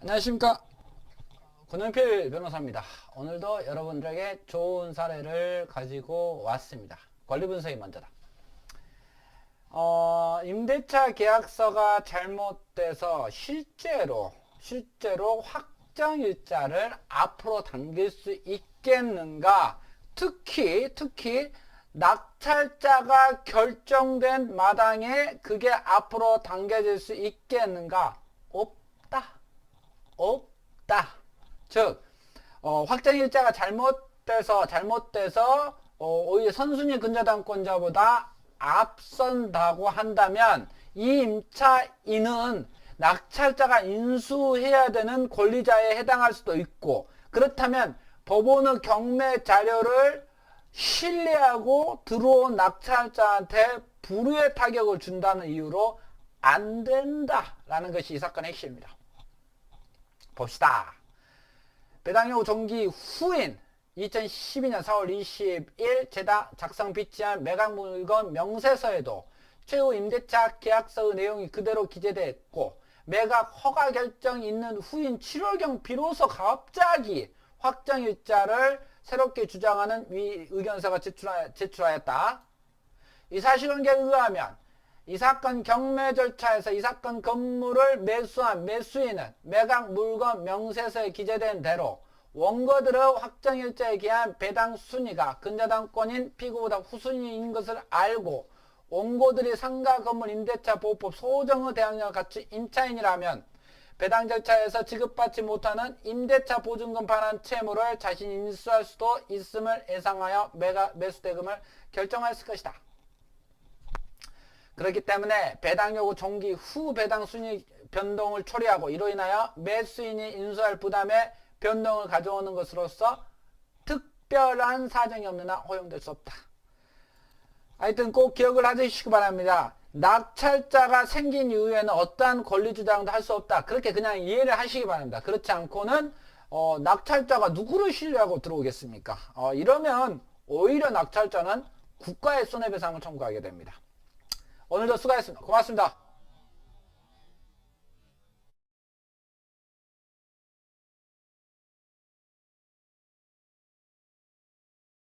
안녕하십니까. 권영필 변호사입니다. 오늘도 여러분들에게 좋은 사례를 가지고 왔습니다. 권리 분석이 먼저다. 어, 임대차 계약서가 잘못돼서 실제로 실제로 확정일자를 앞으로 당길 수 있겠는가? 특히 특히 낙찰자가 결정된 마당에 그게 앞으로 당겨질 수 있겠는가? 없다 없다. 즉, 어, 확정 일자가 잘못돼서, 잘못돼서, 어, 오히려 선순위 근저당권자보다 앞선다고 한다면, 이 임차인은 낙찰자가 인수해야 되는 권리자에 해당할 수도 있고, 그렇다면 법원의 경매 자료를 신뢰하고 들어온 낙찰자한테 불이의 타격을 준다는 이유로 안 된다라는 것이 이 사건의 핵심입니다. 봅시다. 배당료 정기 후인 2012년 4월 20일 제다 작성 비치한 매각 물건 명세서에도 최후 임대차 계약서의 내용이 그대로 기재되었고 매각 허가 결정 있는 후인 7월경 비로소 갑자기 확정일자를 새롭게 주장하는 위 의견서가 제출하, 제출하였다. 이 사실관계에 의하면 이 사건 경매 절차에서 이 사건 건물을 매수한 매수인은 매각 물건 명세서에 기재된 대로 원고들의 확정일자에 기한 배당 순위가 근저당권인 피고보다 후순위인 것을 알고 원고들이 상가 건물 임대차 보호법 소정의 대항력과 같이 임차인이라면 배당 절차에서 지급받지 못하는 임대차 보증금 반환 채무를 자신이 인수할 수도 있음을 예상하여 매가, 매수 대금을 결정했을 것이다. 그렇기 때문에 배당 요구 종기 후 배당 순위 변동을 처리하고 이로 인하여 매수인이 인수할 부담에 변동을 가져오는 것으로서 특별한 사정이 없는 한 허용될 수 없다. 하여튼 꼭 기억을 하시기 바랍니다. 낙찰자가 생긴 이후에는 어떠한 권리 주장도 할 수 없다. 그렇게 그냥 이해를 하시기 바랍니다. 그렇지 않고는 어, 낙찰자가 누구를 신뢰하고 들어오겠습니까? 어, 이러면 오히려 낙찰자는 국가의 손해배상을 청구하게 됩니다. 오늘도 수고하셨습니다. 고맙습니다.